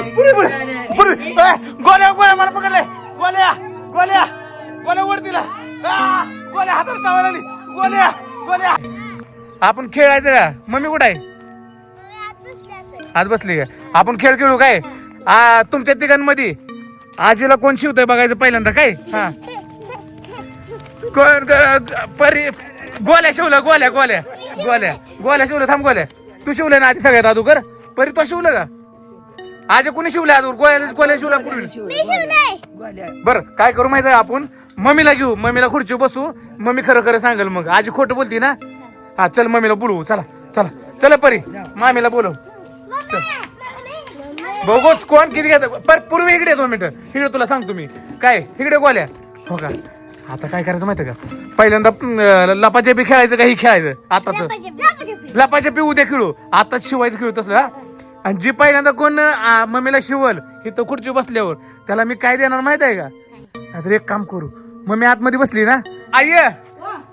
पुरी पुरी पुरी ए, गोल्या गोल्या मला पकडले. गोल्या गोल्या. गोल्या वर गोल्या आली. गोल्या गोल्या. आपण खेळायचं का? मम्मी कुठं आहे? आज बसली का? आपण खेळ खेळू काय? आ, तुमच्या तिघांमध्ये आजीला कोण शिवतंय बघायचं पहिल्यांदा काय? हा. कोण परी गोल्या शिवलं गोल्या गोल्या. गोल्या गोल्या शिवलं थांब गोल्या. तू शिवलं ना आधी सगळ्यात अगोदर? परी तो शिवलं का? आज कोणी शिवलं अगोदर गोल्या गोल्या शिवला पूर्वी बर काय करू माहिती आहे आपण? मम्मीला घेऊ. मम्मीला खुर्ची बसू. मम्मी खरं खरं सांगेल मग. आजी खोटं बोलती ना? हा चल मम्मीला बोलवू. चला चला. चला परी मामीला बोलव. बघूच कोण किती घ्यायचं पर पूर्वी इकडे दोन मिनिटं. इकडे तुला सांगतो मी. काय? इकडे गोल्या. हो का? आता काय करायचं माहिती का? पहिल्यांदा अं, लपाछपी खेळायचं का ही खेळायचं? आताच. लपाछपी. उद्या खेळू. आता शिवायचं खेळू तसं हा? आणि जी पहिल्यांदा कोण आ, मम्मीला शिवल इथं खुर्ची बसल्यावर त्याला मी काय देणार माहीत आहे का? तर एक काम करू मम्मी आतमध्ये बसली ना? आई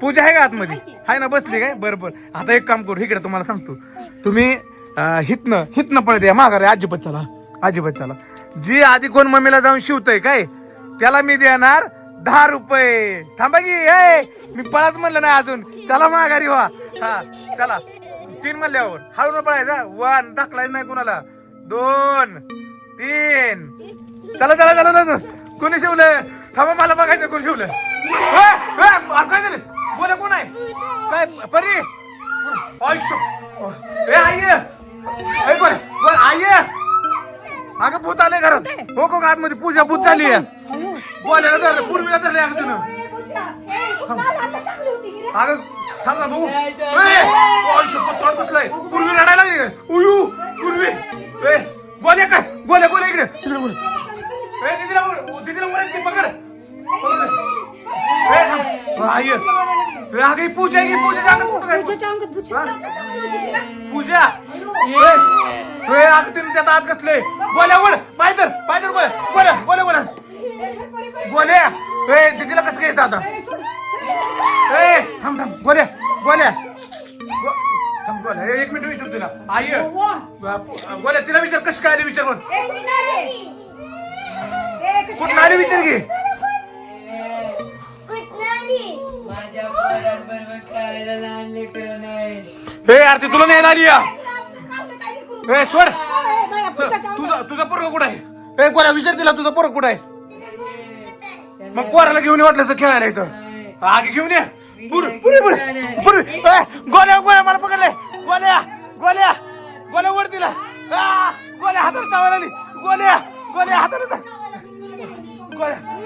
पूजा आहे का आतमध्ये? आहे ना बसली काय? बरं बरं. आता एक काम करू इकडे तुम्हाला सांगतो. तुम्ही अं, हितनं हितनं पळत या माघारी अजिबात चला अजिबात चला. जी आधी कोण मम्मीला जाऊन शिवतय काय त्याला मी देणार दहा रुपये. थांबा की ए मी पळाच म्हणलं नाही अजून. चला माघारी व्हा. हा चला. तीन म्हणल्यावर हळू न पळायचा वन टाकलायच नाही कुणाला. दोन तीन. चला चला चला चला कोणी शिवलं? थांबा मला बघायचं कोण शिवलं. काय झालं? बोला कोण आहे? काय परी? आयुष्य. आई बरं बरं आई अगं भूत आले घरात. हो को आतमध्ये पूजा भूत झाली बोलायला धरलं पूर्वीला धरले अगं तुला अगं थांब ना भाऊ ए, आयुष्य पत्तोड बसलाय पूर्वी रडायला लागली? उयू पूर्वी. ए गोल्या काय? गोल्या गोल्या इकडे. तिकडे गोल्या ए दीदीला वर- दीदीला एक ती पकड. पकड. ए थांब. आई ही पूजा ही पूजा. अंगात कुठं काय पूजा ए ए अगं तिने त्यात आत घातलंय. गोल्या वळ पायदर पायदर गोल्या गोल्या गोल्या गोल्या गोल्या ए. दीदीला कसं घ्यायचं आता? ए थांब थांब. एक मिनिट विचार तुला. आई बाप- गोल्या तिला विचार कसं काय आली विचार बघ कुठं आली विचार घे. माझ्या पोरांबरोबर खेळायला लहान लेकरं नाही. ए आरती तुला नाही आली या. ए सोड. तुझा तुझा पोरग कुठं आहे? ए गोल्या विचार तिला तुझा पोरग कुठं आहे? मग पोराला घेऊन वाटलं तर खेळायला इथं. आगे घेऊन ये. पुढे पुढे पुढे.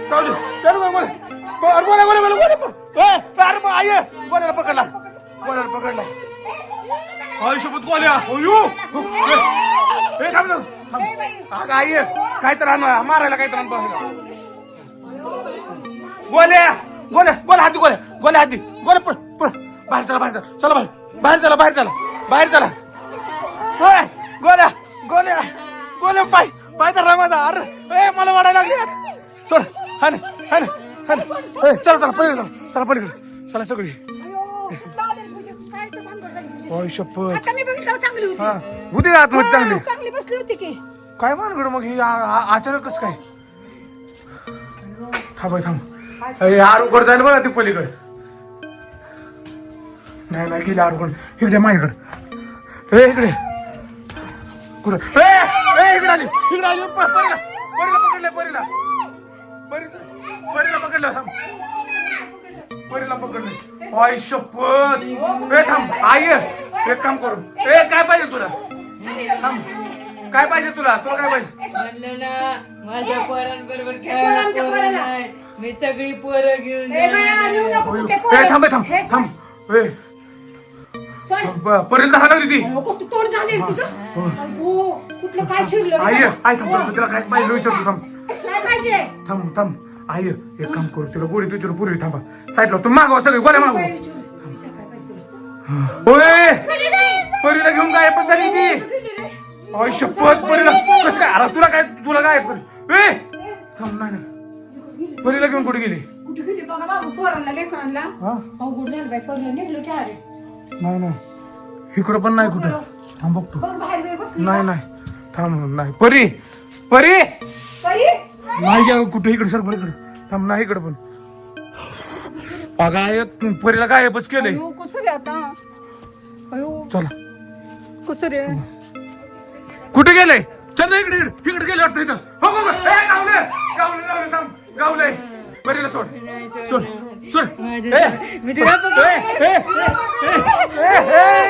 चालू चावली तर गोल्या अरे बोला गोल्या गोल्या गोल्या प- अरे मग आई गोल्याला पकडला. गोल्याला पकडला. आयुष्यपत गोल्या अयो. हे थांब ना. थांब अगं आई काय तर आण मारायला काय तर आण पाहिजे गोल्या गोल्या गोल्या हाती गोल्या गोल्या हाती गोल्या पळ पळ. बाहेर चला बाहेर चला. चला बाहेर. बाहेर चला बाहेर चला. बाहेर चला. ओय, गोल्या गोल्या गोल्या पाय पाय तर माझा. अरे ए मला वाढायला लागली. सोड. हान हान हान चला चला पलीकडे चला. चला पलीकडे. चला सगळी. ओय शपथ. आता मी बघितलं चांगली होती. हा. होती का आतमध्ये चांगली? चांगली बसली होती की. काय मानगड मग ही? आ- आ- अचानक कस काय? थांब थांब. अरे आरोग्य जायला बघा ती पलीकडे. नाही नाही गेली आरोग्य इकडे माझ्याकडे ए इकडे कुठं? ए ए इकडे आली. इकडे आली. प- परीला परीला पकडले परीला परीला परीला पकडलं. थांब परीला पकडले. आई शपथ. ए थांब. आई एक काम करू. ए काय पाहिजे तुला? थांब. काय पाहिजे तुला? तुला काय पाहिजे? ना माझ्या पोरांबरोबर खेळायला पोरं पोराला. नाही. मी सगळी पोरं घेऊन बाया, आहे. नको ए पोरं. थांब ए, थांब हे. थांब. ए. सोड. ब- परीला धरा लागली ती. अहो, कसं तोंड झाले तिचं अगो, कुठलं काय शिरलं आई? आई थांब थांब, तिला काय पाहिजे विचारतो थांब. थांब थांब. आई एक काम करू तिला गोळी विचारू पूर्वी थांबा. साईडला तुम्ही मागवा सगळे गोळ्या मागवा काय विचारू? विचार काय पाहिजे तुला? ओय परीला घेऊन काय पण झाली ती. गेली रे. आई शपथ परीला. कसं काय अरे तुला काय तुला काय परी ए! थांब नाही नाही परीला घेऊन कुठे गेली? कुठे गेली? बघा बाबा पोरांना लेकरांना. हा? अवघड झालं बाई पोरांना निघलो की अरे नाही नाही. इकडं पण नाही कुठं. थांब बघतो. बघ बाहेर बाहेर बसली नाही नाही. थांब नाही. परी! परी! परी! नाही गे कुठे इकडे सर इकडे. थांब नाही इकडे पण. अगा परीला गायबच केलंय. अयो कसं रे आता? अयो चला. कसं रे? कुठे गेले चल ना इकडे इकडे इकडे गेले वाटतं इथं. हो हो, हो. ए, गावले गावले गावले थांब गावले. परीला सोड. सोड सोड. ए, मी तुला ए, ए, ए, ए, ए, ए, ए.